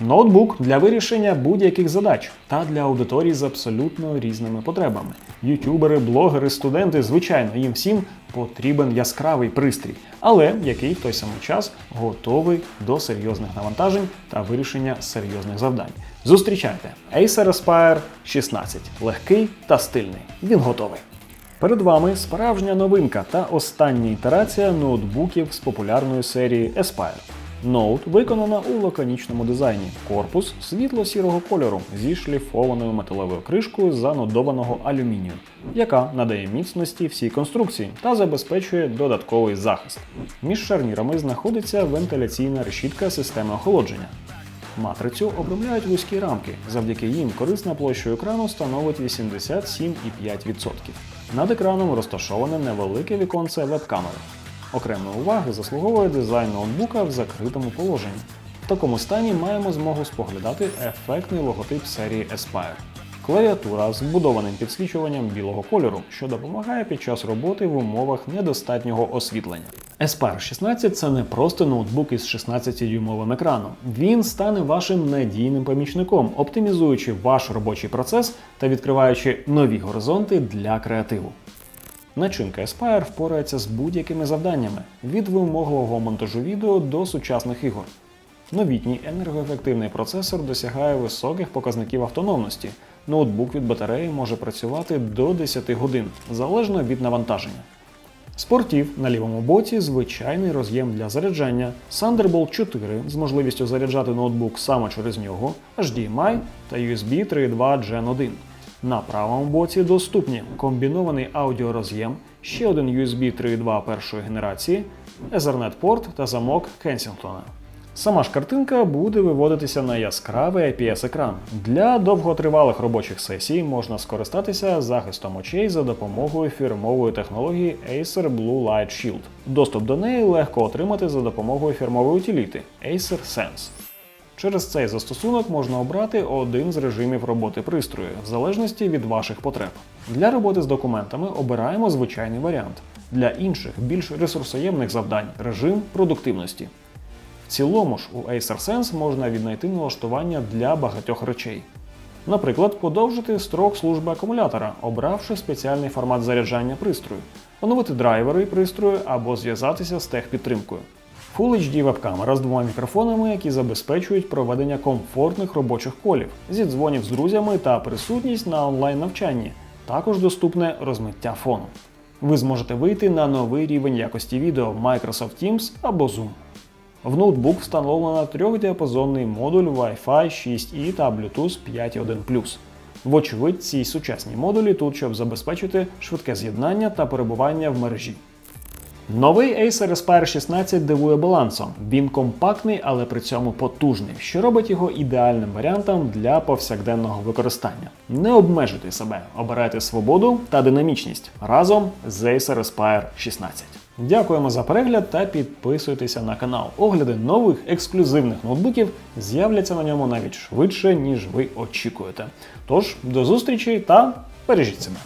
Ноутбук для вирішення будь-яких задач та для аудиторій з абсолютно різними потребами. Ютубери, блогери, студенти, звичайно, їм всім потрібен яскравий пристрій, але який в той самий час готовий до серйозних навантажень та вирішення серйозних завдань. Зустрічайте Acer Aspire 16. Легкий та стильний. Він готовий. Перед вами справжня новинка та остання ітерація ноутбуків з популярної серії Aspire. Ноут виконана у лаконічному дизайні. Корпус світло-сірого кольору зі шліфованою металевою кришкою з анодованого алюмінію, яка надає міцності всій конструкції та забезпечує додатковий захист. Між шарнірами знаходиться вентиляційна решітка системи охолодження. Матрицю обробляють вузькі рамки. Завдяки їм корисна площа екрану становить 87,5%. Над екраном розташоване невелике віконце веб-камери. Окремої уваги заслуговує дизайн ноутбука в закритому положенні. В такому стані маємо змогу споглядати ефектний логотип серії Aspire. Клавіатура з вбудованим підсвічуванням білого кольору, що допомагає під час роботи в умовах недостатнього освітлення. Aspire 16 це не просто ноутбук із 16-дюймовим екраном. Він стане вашим надійним помічником, оптимізуючи ваш робочий процес та відкриваючи нові горизонти для креативу. Начинка Aspire впорається з будь-якими завданнями від вимогливого монтажу відео до сучасних ігор. Новітній енергоефективний процесор досягає високих показників автономності. Ноутбук від батареї може працювати до 10 годин, залежно від навантаження. Спортів на лівому боці звичайний роз'єм для заряджання, Thunderbolt 4 з можливістю заряджати ноутбук саме через нього, HDMI та USB 3.2 Gen 1. На правому боці доступні комбінований аудіороз'єм, ще один USB 3.2 першої генерації, Ethernet порт та замок Кенсінгтона. Сама ж картинка буде виводитися на яскравий IPS-екран. Для довготривалих робочих сесій можна скористатися захистом очей за допомогою фірмової технології Acer Blue Light Shield. Доступ до неї легко отримати за допомогою фірмової утиліти Acer Sense. Через цей застосунок можна обрати один з режимів роботи пристрою, в залежності від ваших потреб. Для роботи з документами обираємо звичайний варіант. Для інших, більш ресурсоємних завдань режим продуктивності. В цілому ж у Acer Sense можна віднайти налаштування для багатьох речей. Наприклад, подовжити строк служби акумулятора, обравши спеціальний формат заряджання пристрою, оновити драйвери пристрою або зв'язатися з техпідтримкою. Full HD веб-камера з двома мікрофонами, які забезпечують проведення комфортних робочих колів, зі дзвонів з друзями та присутність на онлайн-навчанні. Також доступне розмиття фону. Ви зможете вийти на новий рівень якості відео в Microsoft Teams або Zoom. В ноутбук встановлено трьохдіапазонний модуль Wi-Fi 6E та Bluetooth 5.1. Вочевидь, ці сучасні модулі тут, щоб забезпечити швидке з'єднання та перебування в мережі. Новий Acer Aspire 16 дивує балансом. Він компактний, але при цьому потужний, що робить його ідеальним варіантом для повсякденного використання. Не обмежуйте себе, обирайте свободу та динамічність разом з Acer Aspire 16. Дякуємо за перегляд та підписуйтеся на канал. Огляди нових ексклюзивних ноутбуків з'являться на ньому навіть швидше, ніж ви очікуєте. Тож, до зустрічі та бережіть себе!